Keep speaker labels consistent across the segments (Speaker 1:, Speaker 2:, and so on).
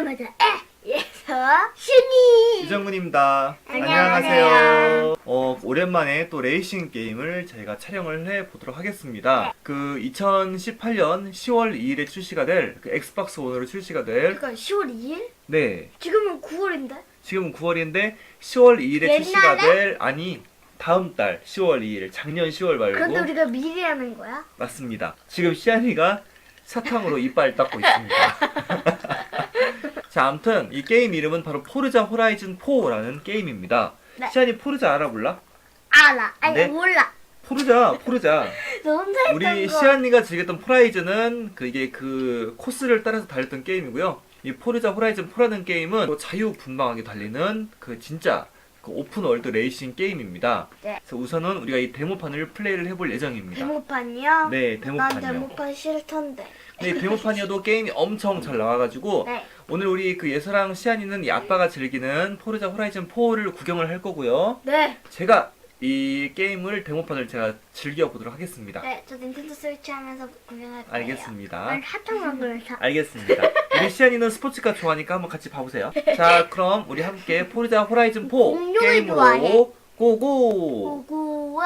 Speaker 1: 오자마자 에에서 신이
Speaker 2: 이정근입니다.
Speaker 1: 안녕하세요.
Speaker 2: 어, 오랜만에 또 레이싱 게임을 저희가 촬영을 해 보도록 하겠습니다. 그 2018년 10월 2일에 출시가 될 그 엑스박스 원으로 출시가 될
Speaker 1: 그러니까 10월 2일?
Speaker 2: 네.
Speaker 1: 지금은 9월인데?
Speaker 2: 지금은 9월인데 10월 2일에
Speaker 1: 옛날에?
Speaker 2: 출시가 될 아니 다음 달 10월 2일 작년 10월 말고
Speaker 1: 그런데 우리가 미리 하는 거야?
Speaker 2: 맞습니다. 지금 시안이가 사탕으로 이빨 닦고 있습니다. 자, 아무튼 이 게임 이름은 바로 포르자 호라이즌 4라는 게임입니다.
Speaker 1: 네.
Speaker 2: 시안이 포르자 알아 몰라?
Speaker 1: 알아 아니
Speaker 2: 네?
Speaker 1: 몰라
Speaker 2: 포르자, 포르자.
Speaker 1: 너 혼자 했던
Speaker 2: 우리
Speaker 1: 거
Speaker 2: 시안이가 즐겼던 포라이즌은 그 이게 그 코스를 따라서 달렸던 게임이고요. 이 포르자 호라이즌 4라는 게임은 또 자유분방하게 달리는 그 진짜 그 오픈 월드 레이싱 게임입니다.
Speaker 1: 네.
Speaker 2: 그래서 우선은 우리가 이 데모판을 플레이를 해볼 예정입니다.
Speaker 1: 데모판이요?
Speaker 2: 네,
Speaker 1: 난
Speaker 2: 데모판이요.
Speaker 1: 데모판 싫던데
Speaker 2: 네, 데모판이어도 게임이 엄청 잘 나와가지고
Speaker 1: 네
Speaker 2: 오늘 우리 그 예서랑 시안이는 이 아빠가 즐기는 포르자 호라이즌 4를 구경을 할 거고요.
Speaker 1: 네.
Speaker 2: 제가 이 게임을 데모판을 제가 즐겨보도록 하겠습니다.
Speaker 1: 네, 저 닌텐도 스위치 하면서 구경할 거예요.
Speaker 2: 알겠습니다.
Speaker 1: 난 핫한 먹으면서.
Speaker 2: 알겠습니다. 우리 시안이는 스포츠카 좋아하니까 한번 같이 봐보세요. 자, 그럼 우리 함께 포르자 호라이즌 4
Speaker 1: 공룡을 좋아해.
Speaker 2: 게임으로 고고!
Speaker 1: 고고와.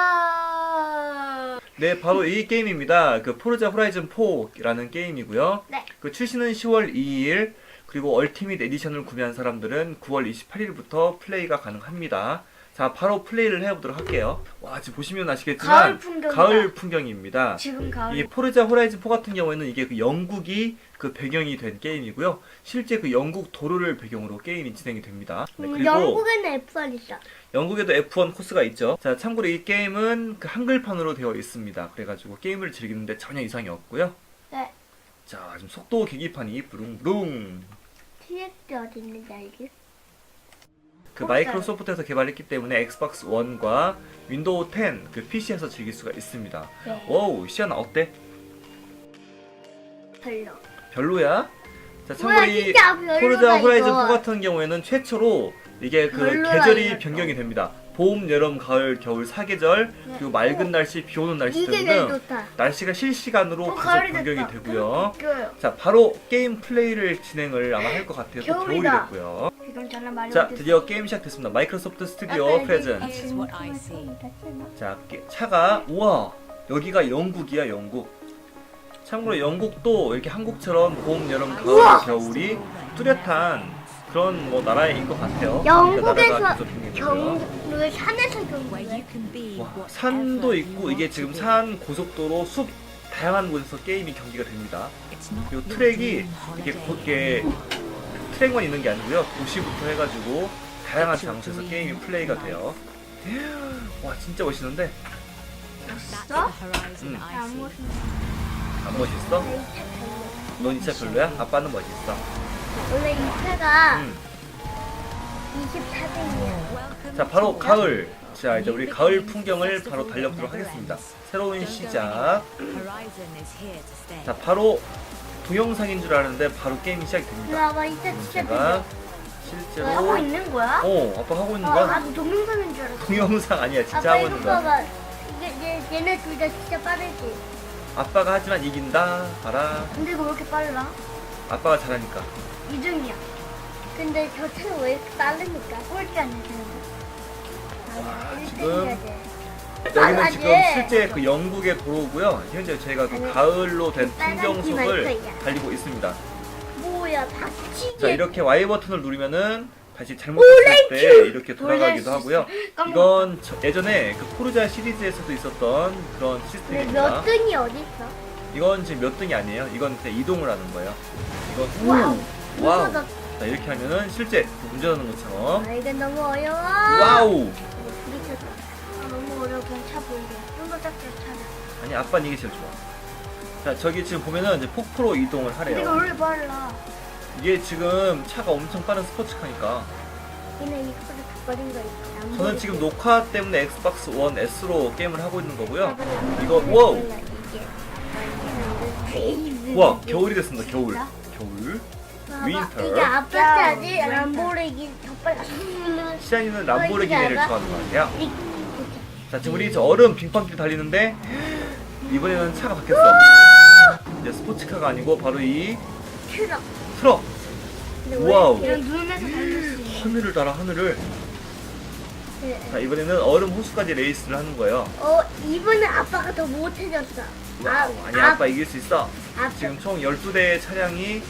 Speaker 2: 네, 바로 이 게임입니다. 그 포르자 호라이즌 4라는 게임이고요.
Speaker 1: 네.
Speaker 2: 그 출시는 10월 2일, 그리고 얼티밋 에디션을 구매한 사람들은 9월 28일부터 플레이가 가능합니다. 자, 바로 플레이를 해보도록 할게요. 와, 지금 보시면 아시겠지만
Speaker 1: 가을 풍경이다.
Speaker 2: 가을 풍경입니다.
Speaker 1: 지금 가을.
Speaker 2: 이 포르자 호라이즌 4 같은 경우에는 이게 그 영국이 그 배경이 된 게임이고요. 실제 그 영국 도로를 배경으로 게임이 진행이 됩니다. 네,
Speaker 1: 음,
Speaker 2: 그리고
Speaker 1: 영국에는 F1 있어.
Speaker 2: 영국에도 F1 코스가 있죠. 자, 참고로 이 게임은 그 한글판으로 되어 있습니다. 그래가지고 게임을 즐기는데 전혀 이상이 없고요.
Speaker 1: 네.
Speaker 2: 자, 지금 속도 계기판이 부릉부릉.
Speaker 1: TX 어디 있는지 알지?
Speaker 2: 그. 마이크로소프트에서 개발했기 때문에 엑스박스 1과 윈도우 10 그 PC에서 즐길 수가 있습니다.
Speaker 1: 네.
Speaker 2: 와우, 시아나 어때?
Speaker 1: 별로.
Speaker 2: 별로야? 자, 참고로
Speaker 1: 뭐야,
Speaker 2: 이
Speaker 1: 진짜 별로다,
Speaker 2: 포르자 호라이즌
Speaker 1: 이거.
Speaker 2: 4 같은 경우에는 최초로 이게 그
Speaker 1: 별로다,
Speaker 2: 계절이
Speaker 1: 이거.
Speaker 2: 변경이 됩니다. 봄, 여름, 가을, 겨울 4계절 그리고 맑은 날씨, 비 오는 날씨
Speaker 1: 이게 제일
Speaker 2: 등등
Speaker 1: 좋다.
Speaker 2: 날씨가 실시간으로
Speaker 1: 어,
Speaker 2: 계속
Speaker 1: 가을이
Speaker 2: 변경이
Speaker 1: 됐다.
Speaker 2: 되고요. 자, 바로 게임 플레이를 진행을 아마 할 것 같아요. 또 겨울이
Speaker 1: 겨울이다.
Speaker 2: 됐고요.
Speaker 1: 말이
Speaker 2: 자, 드디어 게임 시작됐습니다. 마이크로소프트 스튜디오 프레젠트.
Speaker 3: Here's what I see.
Speaker 2: 자, 게- 차가 우와 여기가 영국이야 영국. 참고로 영국도 이렇게 한국처럼 봄, 여름, 가을! 겨울이 뚜렷한 그런 뭐 나라인 것 같아요.
Speaker 1: 영국에서
Speaker 2: 그러니까 되고요.
Speaker 1: 경을 산에서
Speaker 3: be
Speaker 2: 와, 산도 있고 이게 지금. 산, 고속도로, 숲 다양한 곳에서 게임이 경기가 됩니다.
Speaker 3: Your
Speaker 2: 트랙이 이게. 곧게 트랙만 있는 게 아니고요. 도시부터 해가지고 다양한 장소에서 게임이 플레이가 돼요. 와 진짜 멋있는데
Speaker 1: 어?
Speaker 3: the horizon
Speaker 2: 음.
Speaker 1: 안. 멋있는
Speaker 2: 안 멋있어? 넌 진짜 별로야? 아빠는 멋있어.
Speaker 1: 원래 이 차가
Speaker 2: 음.
Speaker 1: 24등이야.
Speaker 3: Welcome
Speaker 2: 자 바로 가을. 자 이제 우리 가을 풍경을 바로 달려보도록 하겠습니다. 새로운 시작. 자 바로 동영상인 줄 알았는데 바로 게임이 시작이 됩니다.
Speaker 1: 봐봐, 이 차 진짜
Speaker 2: 제가
Speaker 1: 별로. 하고
Speaker 2: 실제로
Speaker 1: 있는 거야?
Speaker 2: 어 아빠 하고 있는
Speaker 1: 아,
Speaker 2: 거야?
Speaker 1: 나도 동영상인 줄 알았어.
Speaker 2: 동영상 아니야 진짜
Speaker 1: 아빠
Speaker 2: 하고
Speaker 1: 이거
Speaker 2: 있는 거야.
Speaker 1: 봐봐. 이게 얘, 얘네 둘 다 진짜 빠르지.
Speaker 2: 아빠가 하지만 이긴다. 봐라.
Speaker 1: 근데 이거 왜 이렇게 빨라?
Speaker 2: 아빠가 잘하니까.
Speaker 1: 2등이야. 근데 저 차는 왜 이렇게 빠르니까? 꼴찌 아니야, 쟤는.
Speaker 2: 와,
Speaker 1: 아,
Speaker 2: 지금
Speaker 1: 1등이야,
Speaker 2: 여기는
Speaker 1: 빨라지.
Speaker 2: 지금 실제 그 영국의 도로고요. 현재 저희가 그 가을로 된 풍경 속을
Speaker 1: 티 마이크야.
Speaker 2: 달리고 있습니다.
Speaker 1: 뭐야, 박치기.
Speaker 2: 자 이렇게 Y 버튼을 누르면은 다시 잘못했을 때 이렇게 돌아가기도 하고요. 이건 저- 예전에 그 포르자 시리즈에서도 있었던 그런
Speaker 1: 근데
Speaker 2: 시스템입니다.
Speaker 1: 몇 등이 어디 있어?
Speaker 2: 이건 지금 몇 등이 아니에요. 이건 그냥 이동을 하는 거예요. 이건
Speaker 1: 와우.
Speaker 2: 자 이렇게 하면은 실제 그 운전하는 것처럼
Speaker 1: 아, 이건 너무 어려워.
Speaker 2: 와우.
Speaker 1: 아, 너무 어려워. 그냥 차 보이게. 좀더 작게 차려.
Speaker 2: 아니 아빠는 이게 제일 좋아. 자 저기 지금 보면은 이제 폭포로 이동을
Speaker 1: 이거
Speaker 2: 하래요.
Speaker 1: 원래 빨라.
Speaker 2: 이게 지금 차가 엄청 빠른 스포츠카니까
Speaker 1: 이거보다 더 빠른 거. 안
Speaker 2: 저는
Speaker 1: 보이게.
Speaker 2: 지금 녹화 때문에 엑스박스 1 S로 게임을 하고 있는 거고요.
Speaker 1: 아, 안
Speaker 2: 이거
Speaker 1: 보이게
Speaker 2: 와우.
Speaker 1: 이게.
Speaker 2: 와 겨울이 됐습니다. 겨울. 겨울. 윈터.
Speaker 1: 이게 아빠 차지 람보르기 더 빨라.
Speaker 2: 시안이는 람보르기니를? 좋아하는 것 같아요.
Speaker 1: 이-
Speaker 2: 자 지금 우리 저 얼음 빙판길 달리는데 이번에는 차가 바뀌었어. 이제 스포츠카가 아니고 바로 이
Speaker 1: 트럭.
Speaker 2: 트럭. 와우.
Speaker 1: 이렇게 눈에서 달릴 수 있는
Speaker 2: 하늘을 따라 하늘을. 자 이번에는 얼음 호수까지 레이스를 하는 거예요.
Speaker 1: 어 이번에 아빠가 더 못해졌어
Speaker 2: 와우, 아니 아빠 이길 수 있어.
Speaker 1: 아빠
Speaker 2: 지금 총 12대의 차량이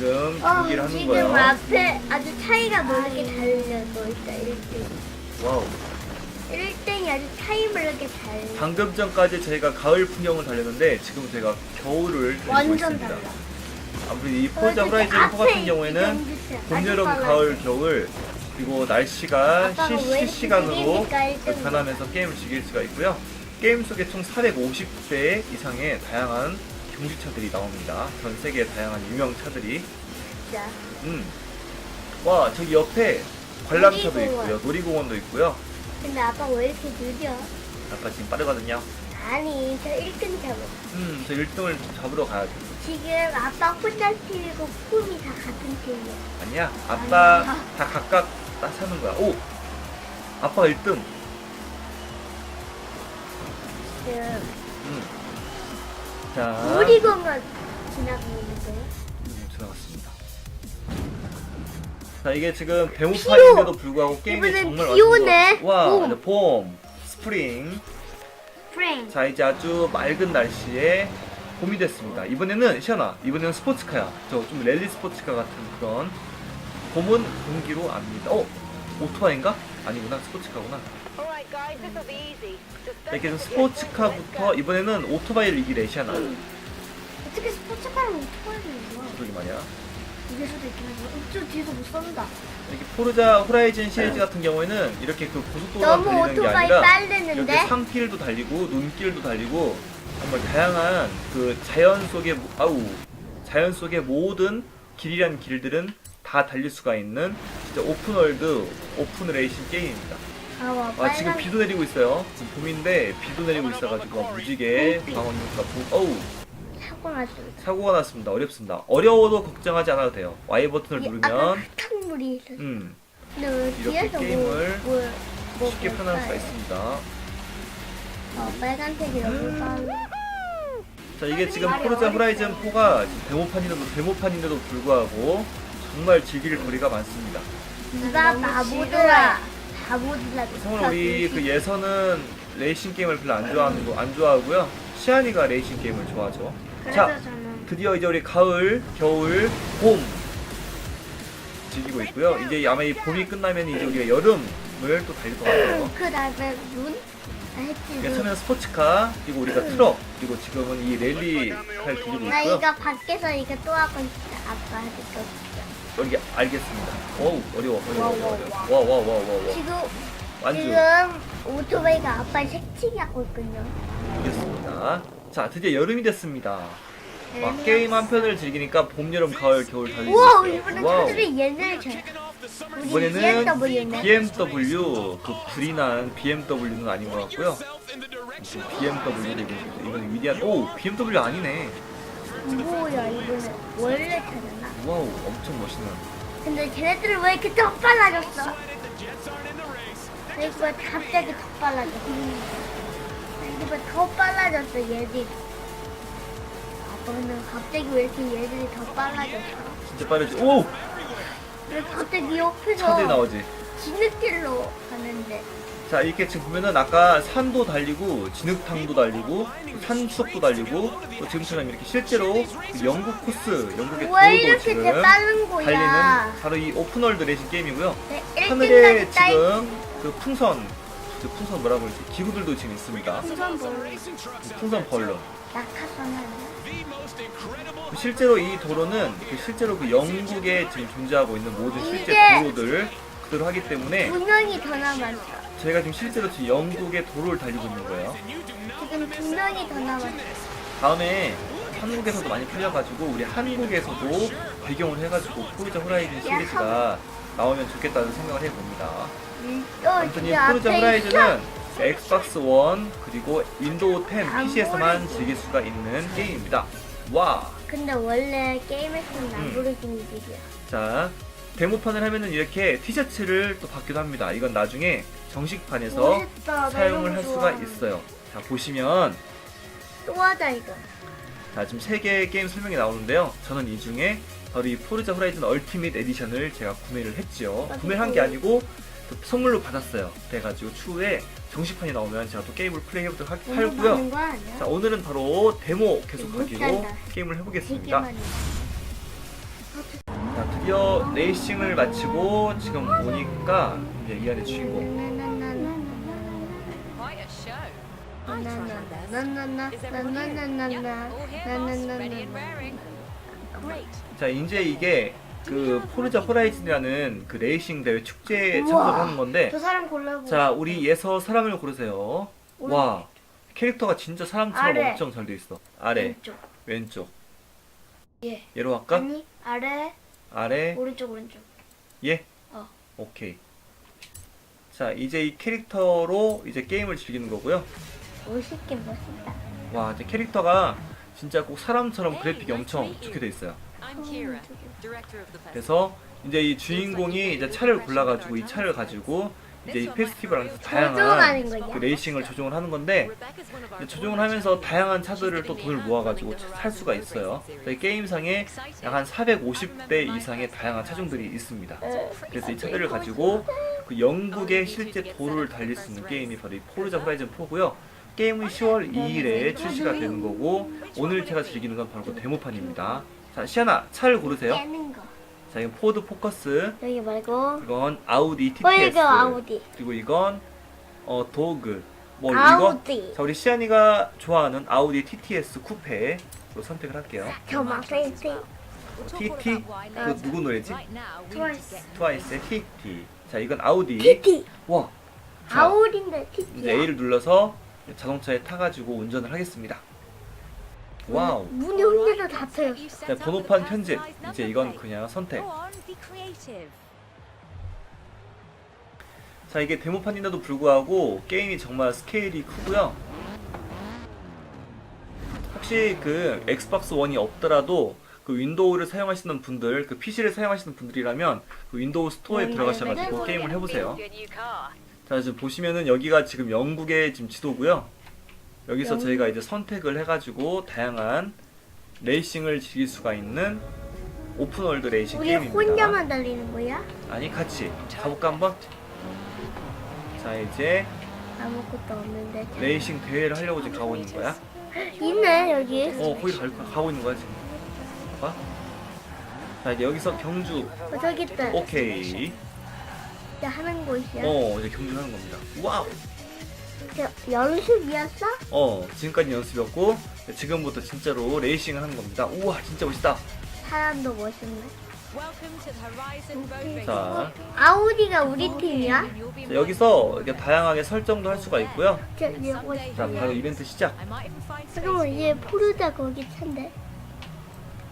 Speaker 2: 지금
Speaker 1: 어,
Speaker 2: 경기를 하는
Speaker 1: 지금
Speaker 2: 거예요.
Speaker 1: 앞에 아주 차이가 모르게 달려고 있다 1등
Speaker 2: 와우.
Speaker 1: 1등이 아주 차이 모르게 달려
Speaker 2: 방금 전까지 저희가 가을 풍경을 달렸는데 지금 저희가 겨울을 달리고
Speaker 1: 완전
Speaker 2: 있습니다.
Speaker 1: 달라
Speaker 2: 아무래도 이
Speaker 1: 어,
Speaker 2: 호라이즌
Speaker 1: 앞에
Speaker 2: 4 같은
Speaker 1: 이
Speaker 2: 경우에는 봄,
Speaker 1: 아주
Speaker 2: 여름,
Speaker 1: 빨라요.
Speaker 2: 가을, 겨울 그리고 날씨가
Speaker 1: 아빠가 왜
Speaker 2: 실,
Speaker 1: 이렇게
Speaker 2: 실시간으로
Speaker 1: 느리니까 일등이야?
Speaker 2: 변하면서 게임을 즐길 수가 있고요. 게임 속에 총 450대 이상의 다양한 경주차들이 나옵니다. 전 세계의 다양한 유명 차들이.
Speaker 1: 진짜
Speaker 2: 음. 와, 저기 옆에 관람차도
Speaker 1: 놀이공원.
Speaker 2: 있고요. 놀이공원도 있고요.
Speaker 1: 근데 아빠 왜 이렇게 느려?
Speaker 2: 아까 지금 빠르거든요.
Speaker 1: 아니 저 1등 잡아
Speaker 2: 음, 저 1등을 잡으러 가야죠.
Speaker 1: 지금 아빠 혼자 팀이고 폼이 다 같은 팀이야
Speaker 2: 아니야. 아빠
Speaker 1: 아니야.
Speaker 2: 다 각각 딱 사는 거야. 오! 아빠가 1등.
Speaker 1: 지금
Speaker 2: 음. 자.
Speaker 1: 놀이공원 지나가고 있는데요
Speaker 2: 음, 지나갔습니다. 자 이게 지금 데모판인데도 불구하고 게임이
Speaker 1: 이번엔
Speaker 2: 정말
Speaker 1: 비 오네.
Speaker 2: 완성도- 와
Speaker 1: 봄.
Speaker 2: 이제 봄, 스프링.
Speaker 1: 프랭
Speaker 2: 자 이제 아주 맑은 날씨에 봄이 됐습니다. 이번에는 시아나 이번에는 스포츠카야. 저 좀 랠리 스포츠카 같은 그런 봄은 공기로 압니다. 어 오토바이인가? 아니구나 스포츠카구나. 이렇게 해서 스포츠카부터 이번에는 오토바이를 이기래 시아나.
Speaker 1: 어떻게 스포츠카를 오토바이를 이겨
Speaker 2: 그러게 말이야.
Speaker 1: 이길 수도 있긴 한데 어쩌 뒤에서 못 쏜다
Speaker 2: 이렇게 포르자 호라이즌 시리즈 같은 경우에는 이렇게 그 고속도로만
Speaker 1: 너무
Speaker 2: 달리는 게
Speaker 1: 오토바이
Speaker 2: 아니라
Speaker 1: 빠르는데
Speaker 2: 이렇게 산길도 달리고 눈길도 달리고 정말 다양한 그 자연 속의 모- 아우 자연 속의 모든 길이란 길들은 다 달릴 수가 있는 진짜 오픈월드 오픈 레이싱 게임입니다.
Speaker 1: 아,
Speaker 2: 아 지금 비도 내리고 있어요. 지금 봄인데 비도 내리고 있어가지고 무지개 방언니까 어우
Speaker 1: 사고 났어
Speaker 2: 사고가 났습니다. 어렵습니다. 어려워도 걱정하지 않아도 돼요. Y 버튼을
Speaker 1: 이 아까
Speaker 2: 누르면
Speaker 1: 흙탕물이 있었어
Speaker 2: 음
Speaker 1: 근데 왜
Speaker 2: 이렇게
Speaker 1: 뒤에서
Speaker 2: 게임을
Speaker 1: 뭐, 뭐, 뭐
Speaker 2: 쉽게 편할 수가
Speaker 1: 볼까요?
Speaker 2: 있습니다.
Speaker 1: 어, 빨간색이 너무 빨라
Speaker 2: 자 이게 지금 포르자 호라이즌 4가 데모판인데도 데모판인데도 불구하고 정말 즐길 거리가 많습니다.
Speaker 1: 누가 바보들아 바보들아
Speaker 2: 성은 우리 그 예선은 레이싱 게임을 별로 안 좋아하는 거 안 좋아하고요. 시안이가 레이싱 게임을 좋아하죠. 자
Speaker 1: 그래서 저는
Speaker 2: 드디어 이제 우리 가을, 겨울, 봄 즐기고 있고요. 이제 아마 이 봄이 끝나면 이제 우리가 여름을 또 달릴 것 같아요.
Speaker 1: 그 다음에 눈? 아, 했지
Speaker 2: 이게
Speaker 1: 눈.
Speaker 2: 처음에는 스포츠카, 그리고 우리가 트럭, 그리고 지금은 이 랠리카를 들리고
Speaker 1: 나
Speaker 2: 있고요.
Speaker 1: 이거 밖에서 이거 또 하고 있어 아빠 있어
Speaker 2: 여기 알겠습니다. 어우 어려워 어려워
Speaker 1: 와,
Speaker 2: 어려워
Speaker 1: 와,
Speaker 2: 어려워. 와와와와와
Speaker 1: 지금
Speaker 2: 완주
Speaker 1: 지금 오토바이가 아빠 색치기 하고 있군요
Speaker 2: 이겼습니다. 자 드디어 여름이 됐습니다. 와,
Speaker 1: 재미없어.
Speaker 2: 게임 한 편을 즐기니까 봄, 여름, 가을, 겨울 달리고
Speaker 1: 우와. 이번엔. 차들이 옛날 차 우리
Speaker 2: 이번에는
Speaker 1: BMW네
Speaker 2: BMW 그 불이 난 BMW는 아닌 것 같고요. BMW를 이번 이번에 위대한 오 BMW 아니네.
Speaker 1: 뭐야 이번엔 원래 차잖아
Speaker 2: 와우 엄청 멋있는.
Speaker 1: 근데 걔네들은 왜 이렇게 더 빨라졌어? 이거 갑자기 더 빨라졌어 이거 더 빨라졌어 얘들이 아빠는 갑자기 왜 이렇게 얘들이 더 빨라졌어?
Speaker 2: 진짜 빠르지. 오
Speaker 1: 왜 갑자기 옆에서
Speaker 2: 차들 나오지.
Speaker 1: 지느길로 가는데
Speaker 2: 자 이렇게 지금 보면은 아까 산도 달리고 진흙탕도 달리고 또 산수석도 달리고 또 지금처럼 이렇게 실제로 그 영국 코스 영국의
Speaker 1: 왜
Speaker 2: 도로도
Speaker 1: 이렇게
Speaker 2: 지금
Speaker 1: 제 빠른 거야?
Speaker 2: 달리는 바로 이 오픈월드 레이싱 게임이고요.
Speaker 1: 네,
Speaker 2: 하늘에
Speaker 1: 1등까지 따이
Speaker 2: 지금 그 풍선 그 풍선 뭐라고 그러지? 기구들도 지금 있습니다.
Speaker 1: 풍선
Speaker 2: 그 풍선 벌룬
Speaker 1: 낙하산하네.
Speaker 2: 그 실제로 이 도로는 그 실제로 그 영국에 지금 존재하고 있는 모든 실제
Speaker 1: 이게-
Speaker 2: 도로들 그대로 하기 때문에
Speaker 1: 두 명이 더 남았어
Speaker 2: 저희가 지금 실제로 지금 영국의 도로를 달리고 있는 거예요
Speaker 1: 지금 두 명이 더 남았어
Speaker 2: 다음에 한국에서도 많이 풀려가지고 우리 한국에서도 배경을 해가지고 포르자 호라이즌 시리즈가 나오면 좋겠다는 생각을 해봅니다.
Speaker 1: 또
Speaker 2: 아무튼 이 포르자
Speaker 1: 앞에
Speaker 2: 호라이즌은 엑스박스 원 그리고 윈도우
Speaker 1: 10안
Speaker 2: PC에서만. 즐길 수가 있는 게임입니다. 와,
Speaker 1: 근데 원래 게임에서는
Speaker 2: 음.
Speaker 1: 람보르기니들이야.
Speaker 2: 자 데모판을 하면은 이렇게 티셔츠를 또 받기도 합니다. 이건 나중에 정식판에서
Speaker 1: 멋있다. 나
Speaker 2: 사용을
Speaker 1: 이런 할거
Speaker 2: 수가. 있어요. 자 보시면
Speaker 1: 또 하자 이거.
Speaker 2: 자 지금 세 개의 게임 설명이 나오는데요. 저는 이 중에 바로 이 포르자 호라이즌 얼티밋 에디션을 제가 구매를 했죠. 구매를 한게 아니고 또 선물로 받았어요. 그래가지고 추후에 정식판이 나오면 제가 또 게임을 플레이해보도록 하- 하고요.
Speaker 1: 하는 거 아니야?
Speaker 2: 자 오늘은 바로 데모 계속하기로
Speaker 1: 못한다.
Speaker 2: 게임을 해보겠습니다.
Speaker 1: 많이.
Speaker 2: 자 드디어 레이싱을 마치고 지금 오니까 이제 이 안에 주인공
Speaker 1: 자
Speaker 2: 이제 이게 그 포르자 호라이즌이라는 그 레이싱 대회 축제에
Speaker 1: 우와.
Speaker 2: 참석하는 건데
Speaker 1: 저 사람
Speaker 2: 자 우리 예서 사람을 고르세요 와 캐릭터가 진짜 사람처럼
Speaker 1: 아래.
Speaker 2: 엄청 잘 돼 있어 아래
Speaker 1: 왼쪽.
Speaker 2: 왼쪽
Speaker 1: 예.
Speaker 2: 얘로 할까?
Speaker 1: 아니 아래
Speaker 2: 아래
Speaker 1: 오른쪽 오른쪽.
Speaker 2: 예?
Speaker 1: 어.
Speaker 2: 오케이 자 이제 이 캐릭터로 이제 게임을 즐기는 거고요
Speaker 1: 멋있긴 멋있다.
Speaker 2: 와, 이제 캐릭터가 진짜 꼭 사람처럼 그래픽이 엄청 좋게 돼 있어요. 그래서 이제 이 주인공이 이제 차를 골라가지고 이 차를 가지고 이제 이 페스티벌 안에서
Speaker 1: 조종하는
Speaker 2: 다양한
Speaker 1: 거야?
Speaker 2: 그 레이싱을 조종을 하는 건데 이제 조종을 하면서 다양한 차들을 또 돈을 모아가지고 살 수가 있어요. 게임상에 약 한 450대 이상의 다양한 차종들이 있습니다. 그래서 이 차들을 가지고 그 영국의 실제 도로를 달릴 수 있는 게임이 바로 이 포르자 호라이즌 4고요. 게임은 10월 2일에 출시가 되는 거고 오늘 제가 즐기는 건 바로 그 데모판입니다. 자, 시아나 차를 고르세요.
Speaker 1: 깨는 거.
Speaker 2: 자, 이건 포드 포커스,
Speaker 1: 여기 말고
Speaker 2: 이건 아우디 TTS,
Speaker 1: 폴드 아우디.
Speaker 2: 그리고 이건 어 도그. 뭐 이거
Speaker 1: 아우디.
Speaker 2: 자, 우리 시안이가 좋아하는 아우디 TTS 쿠페로 선택을 할게요.
Speaker 1: 저막 페이스.
Speaker 2: TT 그 누구 노래지?
Speaker 1: 트와이스.
Speaker 2: 트와이스의 TT. 자, 이건 아우디.
Speaker 1: TT.
Speaker 2: 와. 자,
Speaker 1: 아우디인데
Speaker 2: 이제. A를 눌러서 자동차에 타가지고 운전을 하겠습니다. 와우.
Speaker 1: 문이 다 트였어.
Speaker 2: 자, 번호판 편집. 이제 이건 그냥 선택. 자, 이게 데모판인데도 불구하고 게임이 정말 스케일이 크고요. 혹시 그 엑스박스 원이 없더라도 그 윈도우를 사용하시는 분들, 그 PC를 사용하시는 분들이라면 그 윈도우 스토어에
Speaker 1: 네,
Speaker 2: 들어가셔가지고
Speaker 1: 네,
Speaker 2: 게임을 해보세요. 자, 지금 보시면은 여기가 지금 영국의 지금 지도고요. 여기서
Speaker 1: 영국.
Speaker 2: 저희가 이제 선택을 해가지고 다양한 레이싱을 즐길 수가 있는 오픈월드 레이싱
Speaker 1: 우리
Speaker 2: 게임입니다.
Speaker 1: 혼자만 달리는 거야?
Speaker 2: 아니 같이 가볼까 한번? 자 이제
Speaker 1: 아무것도 없는데.
Speaker 2: 레이싱 대회를 하려고 지금 가고 있는 거야.
Speaker 1: 있네 여기.
Speaker 2: 어 거기 가, 가고 있는 거야 지금. 봐봐. 자 이제 여기서 경주.
Speaker 1: 어, 저기 있다.
Speaker 2: 오케이.
Speaker 1: 진짜 하는 곳이야.
Speaker 2: 어 이제 경주하는 겁니다. 와우.
Speaker 1: 저 연습이었어?
Speaker 2: 어 지금까지 연습이었고 지금부터 진짜로 레이싱을 하는 겁니다. 우와 진짜 멋있다.
Speaker 1: 사람도 멋있네.
Speaker 3: Welcome to the Horizon Road Racing.
Speaker 2: 자,
Speaker 1: 아우디가 우리 팀이야?
Speaker 2: 자, 여기서 이렇게 다양하게 설정도 할 수가 있고요.
Speaker 1: 저 이거
Speaker 2: 자 바로 이벤트 시작.
Speaker 1: 잠깐만. 얘 포르자 거기 찬데.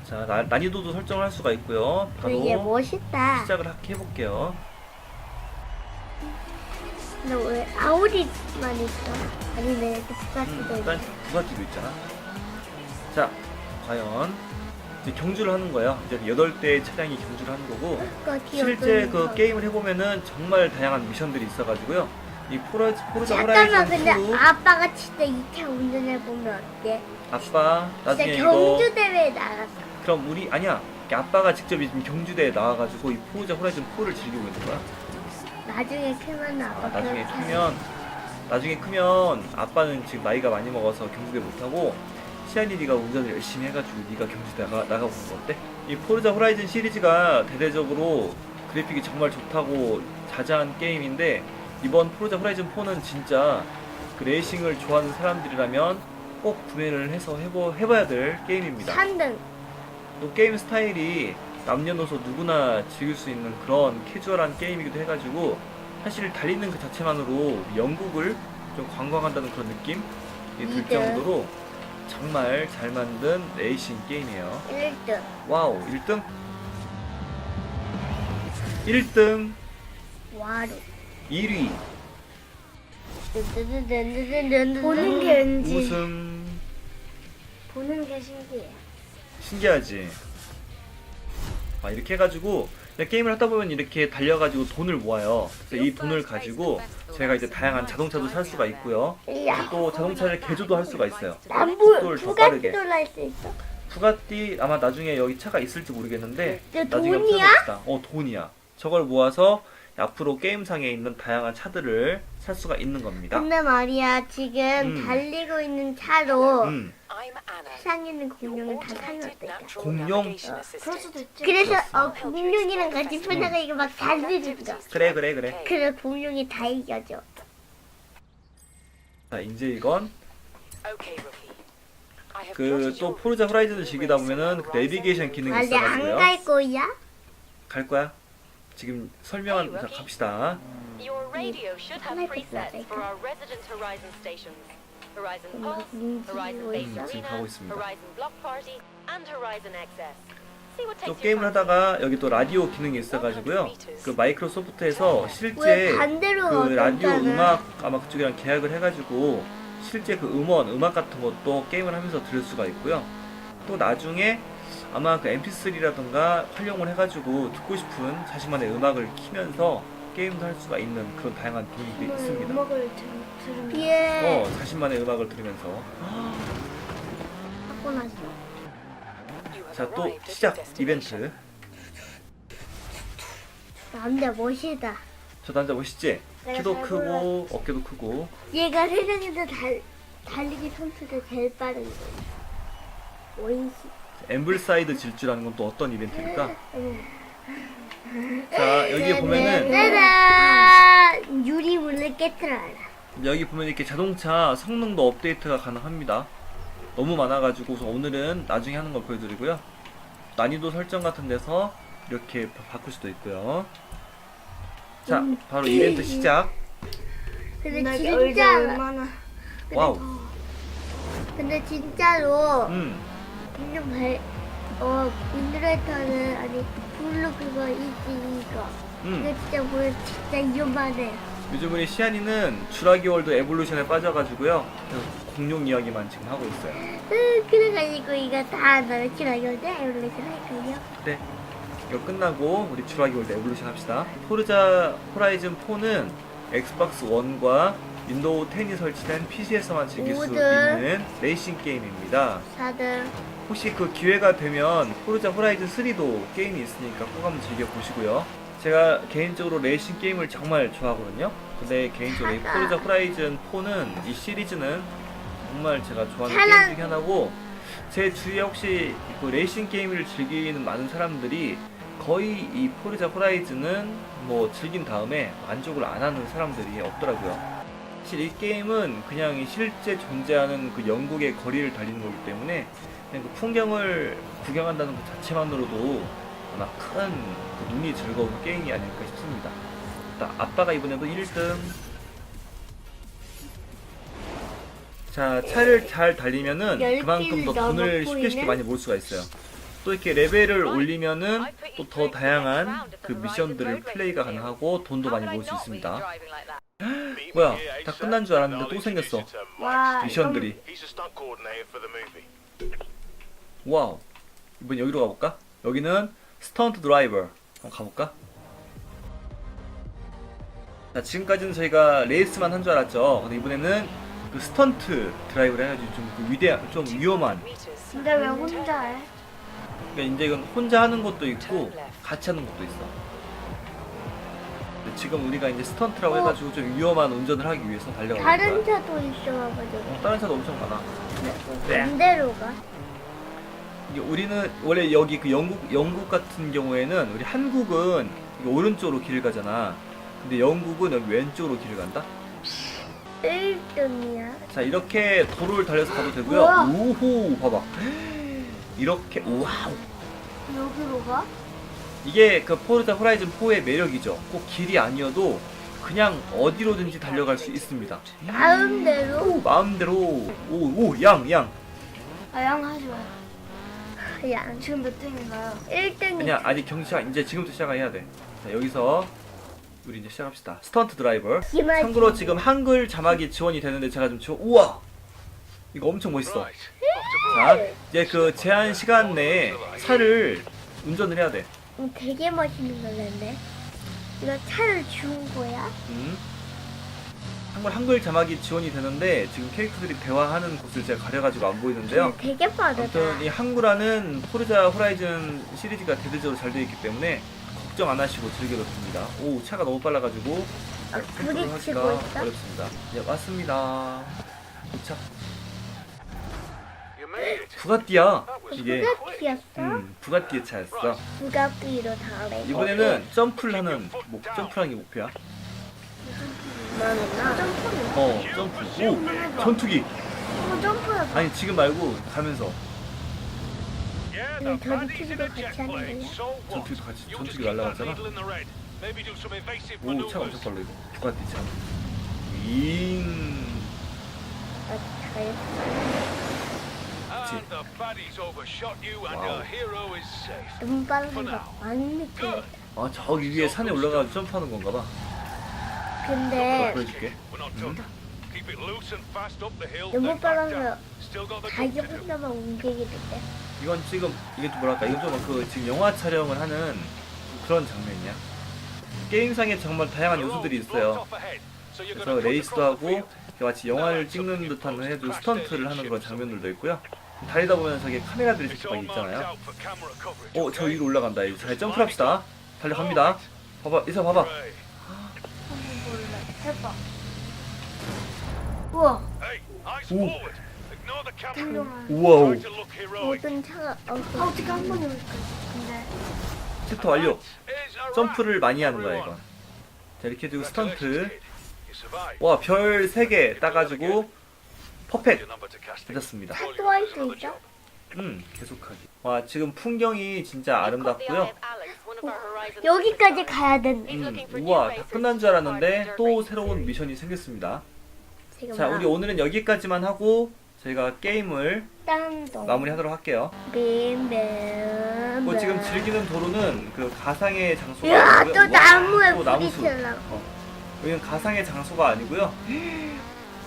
Speaker 2: 자 나, 난이도도 설정을 할 수가 있고요. 바로
Speaker 1: 얘 멋있다.
Speaker 2: 시작을 하- 해볼게요.
Speaker 1: 근데 왜 아우디만 있어? 아니네 그 부가티도
Speaker 2: 일단
Speaker 1: 있네.
Speaker 2: 부가티도 있잖아. 자, 과연 이제 경주를 하는 거예요. 이제 8대의 차량이 경주를 하는 거고
Speaker 1: 부가티
Speaker 2: 실제
Speaker 1: 어떤
Speaker 2: 그
Speaker 1: 거.
Speaker 2: 게임을 해보면은 정말 다양한 미션들이 있어가지고 이 포르, 포르자
Speaker 1: 잠깐만
Speaker 2: 호라이즌
Speaker 1: 근데
Speaker 2: 2
Speaker 1: 아빠가 진짜 이차 운전해 보면 어때?
Speaker 2: 아빠
Speaker 1: 진짜
Speaker 2: 나중에 이거
Speaker 1: 경주 대회에 나갔어.
Speaker 2: 그럼 우리 아니야 아빠가 직접 지금 경주대에 나와가지고 이 포르자 호라이즌 4를 즐기고 있는 거야.
Speaker 1: 나중에 크면 아빠
Speaker 2: 아, 나중에
Speaker 1: 그렇게
Speaker 2: 크면 나중에 크면 아빠는 지금 나이가 많이 먹어서 경주대 못하고 시안이 네가 운전을 열심히 해가지고 네가 경주대 나가, 나가보는 거 어때? 이 포르자 호라이즌 시리즈가 대대적으로 그래픽이 정말 좋다고 자자한 게임인데 이번 포르자 호라이즌 4는 진짜 그 레이싱을 좋아하는 사람들이라면 꼭 구매를 해서 해보, 해봐야 될 게임입니다.
Speaker 1: 3등.
Speaker 2: 또 게임 스타일이 남녀노소 누구나 즐길 수 있는 그런 캐주얼한 게임이기도 해가지고 사실 달리는 그 자체만으로 영국을 좀 관광한다는 그런 느낌이 들. 정도로 정말 잘 만든 레이싱 게임이에요.
Speaker 1: 1등.
Speaker 2: 와우, 1등? 1등,
Speaker 1: 와루.
Speaker 2: 1위,
Speaker 1: 보는 게 왠지
Speaker 2: 우승,
Speaker 1: 보는 게 신기해.
Speaker 2: 신기하지? 아, 이렇게 해가지고 게임을 하다 보면 이렇게 달려가지고 돈을 모아요. 그래서 이 돈을 가지고 제가 이제 다양한 자동차도 살 수가 있고요.
Speaker 1: 야,
Speaker 2: 또 자동차를 개조도 할 수가 있어요.
Speaker 1: 남부
Speaker 2: 속도를 더 빠르게.
Speaker 1: 부가티도 날수 있어.
Speaker 2: 부가티 아마 나중에 여기 차가 있을지 모르겠는데
Speaker 1: 이거
Speaker 2: 나중에 한번
Speaker 1: 돈이야?
Speaker 2: 어 돈이야. 저걸 모아서 앞으로 게임상에 있는 다양한 차들을 살 수가 있는 겁니다.
Speaker 1: 근데 말이야 지금
Speaker 2: 음.
Speaker 1: 달리고 있는 차로
Speaker 2: 음.
Speaker 1: 세상에 있는 공룡을 다 살렸대.
Speaker 2: 공룡?
Speaker 4: navigation assistant.
Speaker 1: 그래서 어, 공룡이랑 같이 편하가 이거 막 달리니까.
Speaker 2: 그래 그래 그래.
Speaker 1: 그래 공룡이 다 이겨줘.
Speaker 2: 자 이제 이건 그 또 포르자 호라이즌을 즐기다 보면은 그 내비게이션 기능이 있어가지고요.
Speaker 1: 안갈 거야?
Speaker 2: 갈 거야? 지금 설명한 자 갑시다.
Speaker 5: Your radio should have presets for our resident Horizon stations. Horizon Pulse, Horizon Base.
Speaker 2: 음,
Speaker 5: Arena,
Speaker 2: 있습니다.
Speaker 5: Horizon Block Party, and Horizon XS.
Speaker 2: 또 게임을. 하다가 여기 또 라디오 기능이 있어가지고요. 그 마이크로소프트에서
Speaker 1: 왜
Speaker 2: 실제
Speaker 1: 반대로
Speaker 2: 그 라디오. 음악 아마 그쪽이랑 계약을 해가지고 실제 그 음원 음악 같은 것도 게임을 하면서 들을 수가 있고요. 또 나중에 아마 그 MP3라든가 활용을 해가지고 듣고 싶은 자신만의 음악을 키면서 게임도 할 수가 있는 그런 다양한 기능들이 있습니다.
Speaker 1: 음악을 들으면 예.
Speaker 2: 어, 자신만의 음악을 들으면서 자또 시작. 이벤트.
Speaker 1: 남자 멋이다.
Speaker 2: 저 남자 멋있지?
Speaker 1: 내가
Speaker 2: 키도
Speaker 1: 잘
Speaker 2: 크고 어깨도 크고
Speaker 1: 얘가 세상에서 달 달리기 선수가 제일 빠른 거. 오인시.
Speaker 2: 엠블사이드 질주라는 건 또 어떤 이벤트일까?
Speaker 1: 음.
Speaker 2: 자 여기 보면은
Speaker 1: 짜잔! 유리문을 깨뜨려라.
Speaker 2: 여기 보면 이렇게 자동차 성능도 업데이트가 가능합니다. 너무 많아가지고 오늘은 나중에 하는 걸 보여드리고요. 난이도 설정 같은 데서 이렇게 바- 바꿀 수도 있고요. 자,
Speaker 1: 음.
Speaker 2: 바로 이벤트 시작.
Speaker 1: 근데 진짜 얼마나
Speaker 2: 와우.
Speaker 1: 근데 진짜로
Speaker 2: 음,
Speaker 1: 인증 발, 어, 인드레터는, 아니, 블루 그거 있지, 이거.
Speaker 2: 음.
Speaker 1: 이거 진짜 보면 진짜 위험하네.
Speaker 2: 요즘 우리 시안이는 주라기 월드 에볼루션에 빠져가지고요. 공룡 이야기만 지금 하고 있어요.
Speaker 1: 으, 그래가지고 이거 다 넣기라고 돼? 에볼루션 할 거예요?
Speaker 2: 네. 이거 끝나고 우리 주라기 월드 에볼루션 합시다. 포르자 호라이즌 4는 엑스박스 1과 윈도우 10이 설치된 PC에서만 즐길 수
Speaker 1: 모두.
Speaker 2: 있는 레이싱 게임입니다.
Speaker 1: 다들.
Speaker 2: 혹시 그 기회가 되면 포르자 호라이즌 3도 게임이 있으니까 꼭 한번 즐겨 보시고요. 제가 개인적으로 레이싱 게임을 정말 좋아하거든요. 근데 개인적으로 이. 포르자 호라이즌 4는 이 시리즈는 정말 제가 좋아하는 게임 중에 하나고 제 주위에 혹시 그 레이싱 게임을 즐기는 많은 사람들이 거의 이 포르자 호라이즌은 뭐 즐긴 다음에 만족을 안 하는 사람들이 없더라고요. 사실 이 게임은 그냥 이 실제 존재하는 그 영국의 거리를 달리는 거기 때문에 그 풍경을 구경한다는 것 자체만으로도 아마 큰 그 눈이 즐거운 게임이 아닐까 싶습니다. 일단 아빠가 이번에도 1등. 자, 차를 잘 달리면은
Speaker 1: 열
Speaker 2: 그만큼 더 돈을 쉽게 쉽게? 많이 모을 수가 있어요. 또 이렇게 레벨을 올리면은 또 더 다양한 그 미션들을 플레이가 가능하고 돈도 많이 모을 수 있습니다. 뭐야, 다 끝난 줄 알았는데 또 생겼어.
Speaker 1: 와,
Speaker 2: 미션들이.
Speaker 6: He's a stunt coordinator for the movie.
Speaker 2: 와우. 이번 여기로 가볼까? 여기는 스턴트 드라이버. 한번 가볼까? 자, 지금까지는 저희가 레이스만 한 줄 알았죠. 근데 이번에는 그 스턴트 드라이브를 해가지고 좀 그 위대한, 좀 위험한.
Speaker 1: 근데 왜 혼자 해?
Speaker 2: 그러니까 이제 이건 혼자 하는 것도 있고 같이 하는 것도 있어. 근데 지금 우리가 이제 스턴트라고
Speaker 1: 어.
Speaker 2: 해가지고 좀 위험한 운전을 하기 위해서 달려가는
Speaker 1: 다른
Speaker 2: 거야.
Speaker 1: 차도 있어가지고.
Speaker 2: 어, 다른 차도 엄청 많아. 네.
Speaker 1: 반대로 가.
Speaker 2: 우리는 원래 여기 그 영국 영국 같은 경우에는 우리 한국은 오른쪽으로 길을 가잖아. 근데 영국은 여기 왼쪽으로 길을 간다.
Speaker 1: 1등이야.
Speaker 2: 자 이렇게 도로를 달려서 가도 되고요.
Speaker 1: 우와.
Speaker 2: 우호 봐봐. 이렇게 와우.
Speaker 1: 여기로 가?
Speaker 2: 이게 그 포르자 호라이즌 4의 매력이죠. 꼭 길이 아니어도 그냥 어디로든지 달려갈 수 있습니다.
Speaker 1: 다음대로.
Speaker 2: 오, 마음대로 오오양 양.
Speaker 1: 아, 양 하지 마. 양. 지금 몇 등인가요? 1등이.
Speaker 2: 아니야 아직 경시가 이제 지금부터 시작해야 돼. 자 여기서 우리 이제 시작합시다. 스턴트 드라이버.
Speaker 1: 기마지.
Speaker 2: 참고로 지금 한글 자막이 지원이 되는데 제가 좀 지원 우와 이거 엄청 멋있어 자 이제 그 제한 시간 내에 차를 운전을 해야 돼
Speaker 1: 음, 되게 멋있는 걸렸네. 이거 차를 주운 거야?
Speaker 2: 음. 한글 한글 자막이 지원이 되는데 지금 캐릭터들이 대화하는 곳을 제가 가려가지고 안 보이는데요.
Speaker 1: 근데 되게 빠르다.
Speaker 2: 아무튼 이 한글화는 포르자 호라이즌 시리즈가 대대적으로 잘 되어 있기 때문에 걱정 안 하시고 즐겨도 됩니다. 오 차가 너무 빨라가지고
Speaker 1: 아, 부딪히고
Speaker 2: 하기가
Speaker 1: 있어?
Speaker 2: 어렵습니다. 예 왔습니다. 도착.
Speaker 6: You made it.
Speaker 2: 부가띠야. 이게
Speaker 1: 부가티였어?
Speaker 2: 음 부가띠의 차였어.
Speaker 1: 부가티로 다래.
Speaker 2: 이번에는 점프를 하는 목 점프하는 게 목표야.
Speaker 1: 점프는?
Speaker 2: 어 점프. 오 전투기.
Speaker 1: 어, 점프하자.
Speaker 2: 아니 지금 말고 가면서
Speaker 6: Yeah,
Speaker 1: 음,
Speaker 6: the in the
Speaker 1: 같이 하는?
Speaker 6: So what?
Speaker 2: 전투기도 같이
Speaker 6: just
Speaker 2: 전투기
Speaker 6: keep that
Speaker 2: 날라갔잖아.
Speaker 6: needle in the red. Maybe do some evasive
Speaker 2: 오 차가 엄청
Speaker 6: maneuvers.
Speaker 2: 빨라 이거. 부가띠 차. 윙.
Speaker 1: 아, 잘했어.
Speaker 6: And the baddies overshot you, and
Speaker 2: Wow.
Speaker 6: your hero is safe.
Speaker 1: 눈 빠른 거 많이 느끼겠다.
Speaker 2: 아 저기 위에 산에 올라가 점프하는 건가 봐.
Speaker 1: 근데
Speaker 2: 보여줄게.
Speaker 1: 너무
Speaker 6: back
Speaker 1: 빨라서
Speaker 6: do.
Speaker 1: 혼자만 움직이는데.
Speaker 2: 이건 지금 이게 또 뭐랄까 이건 좀 그 지금 영화 촬영을 하는 그런 장면이야. 게임상에 정말 다양한 요소들이 있어요. 그래서 레이스도 하고 마치 영화를 찍는 듯한 해도 스턴트를 하는 그런 장면들도 있고요. 달리다 보면 저기 카메라들이 이렇게 막 있잖아요. 어, 저 위로 올라간다. 이제 잘 점프합시다. 달려갑니다. 봐봐, 이사 봐봐.
Speaker 1: 해봐. 우와.
Speaker 2: 오.
Speaker 1: 훌륭한.
Speaker 2: 우와우.
Speaker 1: 모든 차가 어, 어떻게 한 번에 올까? 근데
Speaker 2: 챕터 완료. 점프를 많이 하는 거야 이건. 자 이렇게 해주고 스턴트. 와 별 3개 따가지고 퍼펙트 해줬습니다.
Speaker 1: 또 할 수 있어?
Speaker 2: 음 계속하기. 와 지금 풍경이 진짜 아름답고요.
Speaker 1: 여기까지 가야 된대.
Speaker 2: 음, 우와 다 끝난 줄 알았는데 또 새로운 미션이 생겼습니다.
Speaker 1: 지금
Speaker 2: 자 우리 오늘은 여기까지만 하고 저희가 게임을
Speaker 1: 땅도
Speaker 2: 마무리하도록 할게요.
Speaker 1: 빔빔.
Speaker 2: 뭐 지금 즐기는 도로는 그 가상의 장소가
Speaker 1: 야,
Speaker 2: 아니고요.
Speaker 1: 또
Speaker 2: 와,
Speaker 1: 나무에
Speaker 2: 또 나무숲.
Speaker 1: 부딪히려고.
Speaker 2: 어. 여기는 가상의 장소가 아니고요.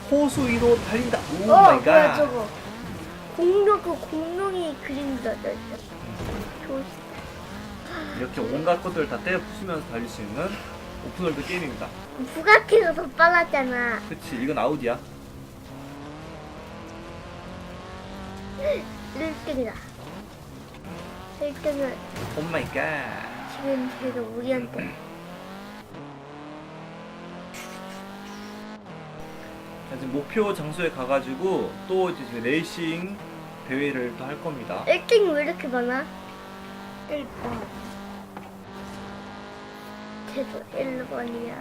Speaker 2: 호수 위로 달린다. 오
Speaker 1: 어,
Speaker 2: 마이
Speaker 1: 뭐야
Speaker 2: 갓.
Speaker 1: 저거? 공룡 그 공룡이 그림자 있어. 조심.
Speaker 2: 이렇게 온갖 것들을 다 때려 부수면서 달릴 수 있는 오픈월드 게임입니다.
Speaker 1: 부가티가 더 빨랐잖아.
Speaker 2: 그치, 이건 아우디야.
Speaker 1: 1등이다. 1등은
Speaker 2: 오 마이 갓.
Speaker 1: 지금 제가 우리한테
Speaker 2: 자, 지금 목표 장소에 가가지고 또 이제 지금 레이싱 대회를 또 할 겁니다.
Speaker 1: 1등이 왜 이렇게 많아? 1번. 쟤도 1번이야.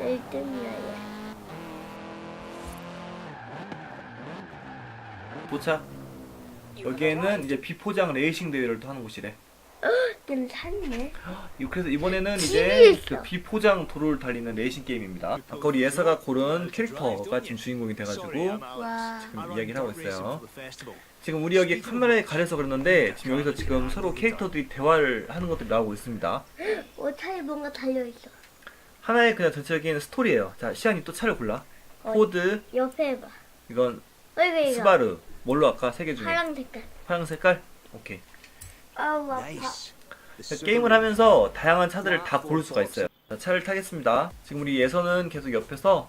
Speaker 1: 1등이야 얘.
Speaker 2: 도착. 여기에는 이제 비포장 레이싱 대회를 또 하는 곳이래.
Speaker 1: 얘는 샀네.
Speaker 2: 이- 그래서 이번에는 이제
Speaker 1: 있어.
Speaker 2: 그 비포장 도로를 달리는 레이싱 게임입니다. 아까 우리 예사가 고른 캐릭터가 지금 주인공이 돼가지고
Speaker 1: 와.
Speaker 2: 지금 이야기를 하고 있어요. 지금 우리 여기 카메라에 가려서 그러는데 지금 여기서 지금 서로 캐릭터들이 대화를 하는 것들이 나오고 있습니다.
Speaker 1: 어, 차에 뭔가 달려 있어.
Speaker 2: 하나의 그냥 전체적인 스토리예요. 자, 시안이 또 차를 골라.
Speaker 1: 어,
Speaker 2: 포드,
Speaker 1: 옆에 해봐.
Speaker 2: 이건
Speaker 1: 어, 이거 이거.
Speaker 2: 스바르. 뭘로 할까? 세 개 중에.
Speaker 1: 파랑 색깔.
Speaker 2: 파랑 색깔? 오케이.
Speaker 1: 아우, 아파.
Speaker 2: 게임을 하면서 다양한 차들을 다 고를 수가 있어요. 자, 차를 타겠습니다. 지금 우리 예선은 계속 옆에서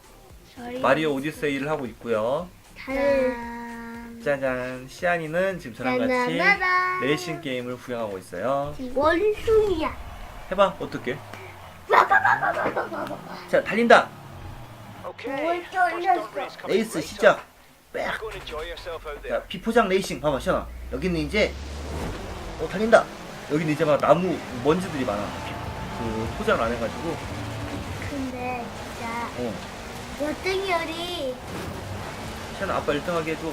Speaker 2: 마리오 오디세이를 하고 있고요.
Speaker 1: 달.
Speaker 2: 짜잔. 시안이는 지금 저랑 같이. 레이싱 게임을 구경하고 있어요.
Speaker 1: 원숭이야.
Speaker 2: 해봐. 어떻게? 자, 달린다. 레이스 시작.
Speaker 6: There.
Speaker 2: 자, 비포장 레이싱 봐봐, 시안아. 여기는 이제 어 달린다. 여기는 이제 막 나무 먼지들이 많아. 그 포장을 안 해가지고.
Speaker 1: 근데 진짜
Speaker 2: 어.
Speaker 1: 몇등이열이
Speaker 2: 시안아 아빠 1등하게 해줘.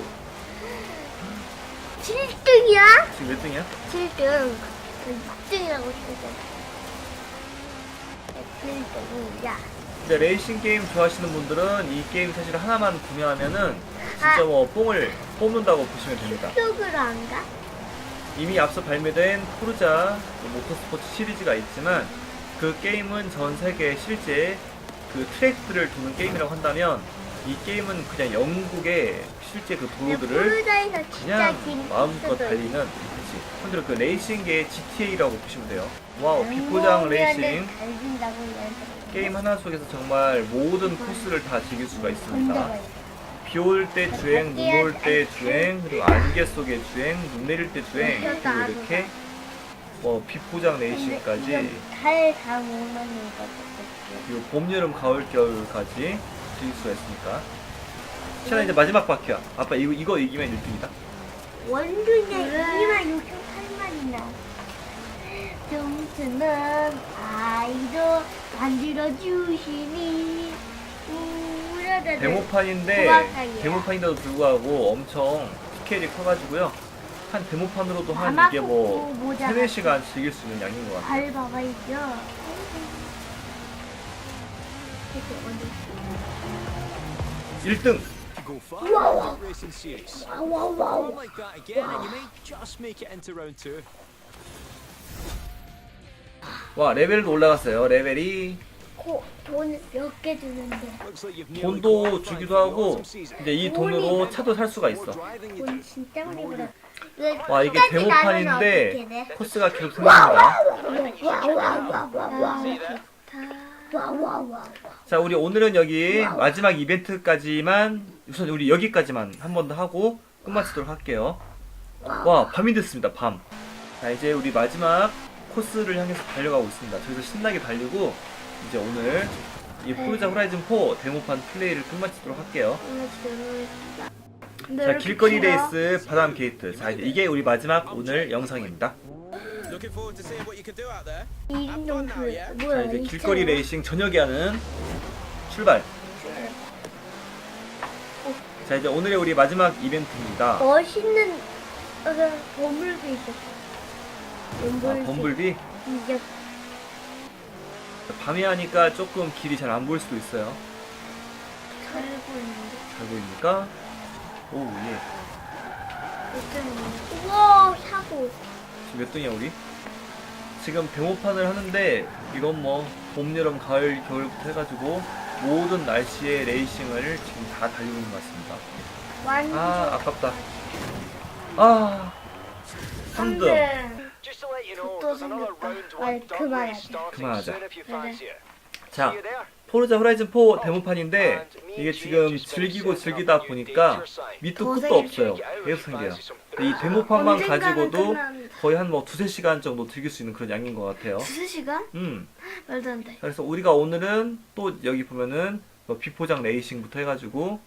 Speaker 1: 7등이야?
Speaker 2: 지금 몇 등이야?
Speaker 1: 7등. 6등이라고 쓰잖아. 7등이야.
Speaker 2: 이제 레이싱 게임 좋아하시는 분들은 이 게임 사실 하나만 구매하면은 진짜
Speaker 1: 아.
Speaker 2: 뭐 뽕을 뽑는다고 보시면 됩니다.
Speaker 1: 쪽으로 안 가?
Speaker 2: 이미 앞서 발매된 포르자 모터스포츠 시리즈가 있지만 그 게임은 전 세계 실제 그 트랙들을 도는 게임이라고 한다면 이 게임은 그냥 영국의 실제 그 도로들을 그냥
Speaker 1: 긴
Speaker 2: 마음껏 달리는 그치. 형들 그 레이싱계의 GTA라고 보시면 돼요. 와우 비포장 레이싱. 게임 하나 속에서 정말 모든 코스를 다 즐길 수가 있습니다. 비 올 때 주행, 눈 올 때 주행, 그리고 안개 속의 주행, 눈 내릴 때 주행, 그리고 이렇게 뭐 비포장 레이싱까지
Speaker 1: 달다 모으는 거.
Speaker 2: 그리고 봄, 여름, 가을, 겨울까지 즐길 수가 있으니까 시간은 이제 마지막 바퀴야 아빠 이거, 이거 이기면 1등이다
Speaker 1: 원dun에 2만 6,8만이나. 점수는 아이도 만들어 주시니. 우라다.
Speaker 2: 데모판인데
Speaker 1: 고맙다요.
Speaker 2: 데모판인데도 불구하고 엄청 스케일이 커가지고요 한 데모판으로도 한
Speaker 1: 아마
Speaker 2: 이게 뭐
Speaker 1: 그거 모자
Speaker 2: 3, 4시간 즐길 수 있는 양인 것 같아요
Speaker 1: 발 봐봐 있죠.
Speaker 2: 일 1등
Speaker 7: Go far wow. racing series.
Speaker 1: 와우 와우.
Speaker 7: Like that again, and you may just make it into round two.
Speaker 2: 와 레벨도 올라갔어요 레벨이
Speaker 1: 돈 몇 개 주는데
Speaker 2: 돈도 주기도 하고 이제 이 돈으로 차도 살 수가 있어.
Speaker 1: 돈 진짜 많이 벌어.
Speaker 2: 와 이게 데모판인데 코스가 계속 생긴다 자 우리 오늘은 여기 마지막 이벤트까지만 우선 우리 여기까지만 한 번 더 하고 끝마치도록 할게요. 와 밤이 됐습니다 밤. 자 이제 우리 마지막 코스를 향해서 달려가고 있습니다. 저기서 신나게 달리고 이제 오늘 이 포르자 호라이즌 4 데모판 플레이를 끝마치도록 할게요. 자 길거리 레이스 바람 게이트. 자 이제 이게 우리 마지막 오늘 영상입니다.
Speaker 1: 이동수
Speaker 2: 자 이제 길거리 레이싱 저녁에 하는 출발. 자 이제 오늘의 우리 마지막 이벤트입니다.
Speaker 1: 멋있는 어, 보물도 있었어.
Speaker 2: 아, 범블비 밤에 하니까 조금 길이 잘 안 보일 수도 있어요
Speaker 1: 잘 보이는데.
Speaker 2: 잘 보입니까? 오예
Speaker 1: 우와 사고.
Speaker 2: 지금 몇 등이야 우리? 지금 데모판을 하는데 이건 뭐 봄, 여름, 가을, 겨울부터 해가지고 모든 날씨의 레이싱을 지금 다 달리고 있는 것 같습니다
Speaker 1: 완전.
Speaker 2: 아 아깝다 아 3등
Speaker 1: 또 생겼다. 아이,
Speaker 6: one dog
Speaker 1: 그만하자.
Speaker 2: 자? 포르자 호라이즌 4 데모판인데 이게 지금 즐기고 즐기다 보니까 밑도
Speaker 1: 더
Speaker 2: 끝도 없어요 계속 생겨요 이 데모판만 가지고도. 거의 한 뭐 두세 시간 정도 즐길 수 있는 그런 양인 것 같아요
Speaker 1: 두세 시간?
Speaker 2: 음
Speaker 1: 말도 안 돼.
Speaker 2: 그래서 우리가 오늘은 또 여기 보면은 뭐 비포장 레이싱부터 해가지고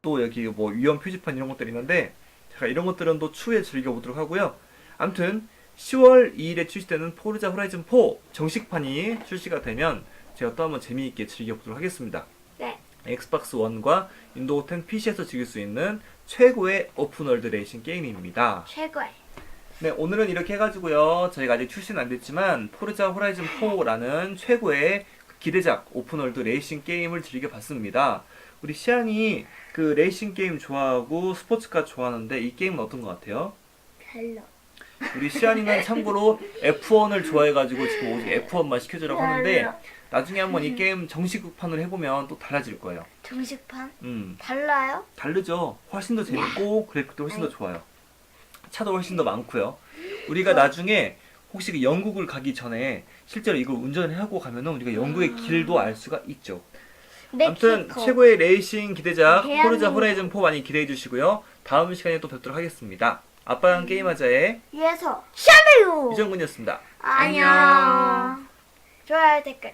Speaker 2: 또 여기 뭐 위험 표지판 이런 것들이 있는데 제가 이런 것들은 또 추후에 즐겨보도록 하고요. 아무튼 10월 2일에 출시되는 포르자 호라이즌 4 정식판이 출시가 되면 제가 또 한번 재미있게 즐겨보도록 하겠습니다.
Speaker 1: 네.
Speaker 2: 엑스박스 1과 윈도우 10 PC에서 즐길 수 있는 최고의 오픈월드 레이싱 게임입니다.
Speaker 1: 최고야.
Speaker 2: 네, 오늘은 이렇게 해가지고요. 저희가 아직 출시는 안 됐지만, 포르자 호라이즌 4라는 최고의 기대작 오픈월드 레이싱 게임을 즐겨봤습니다. 우리 시안이 그 레이싱 게임 좋아하고 스포츠카 좋아하는데 이 게임은 어떤 것 같아요?
Speaker 1: 별로.
Speaker 2: 우리 시안이는 참고로 F1을 좋아해가지고 지금 오직 F1만 시켜주라고 하는데
Speaker 1: 별로.
Speaker 2: 나중에 한번 이 게임 정식판을 해보면 또 달라질 거예요.
Speaker 1: 정식판?
Speaker 2: 음,
Speaker 1: 달라요?
Speaker 2: 다르죠. 훨씬 더 재밌고 그래픽도 훨씬 더 좋아요. 차도 훨씬 더 많고요. 우리가 나중에 혹시 그 영국을 가기 전에 실제로 이걸 운전을 하고 가면은 우리가 영국의 길도 알 수가 있죠. 아무튼
Speaker 1: 멕시코.
Speaker 2: 최고의 레이싱 기대작
Speaker 1: 대한민국.
Speaker 2: 포르자 호라이즌 4 많이 기대해 주시고요. 다음 시간에 또 뵙도록 하겠습니다. 아빠랑 게임하자의
Speaker 1: 위에서 샤메요.
Speaker 2: 이정근이었습니다.
Speaker 1: 안녕. 좋아요 댓글.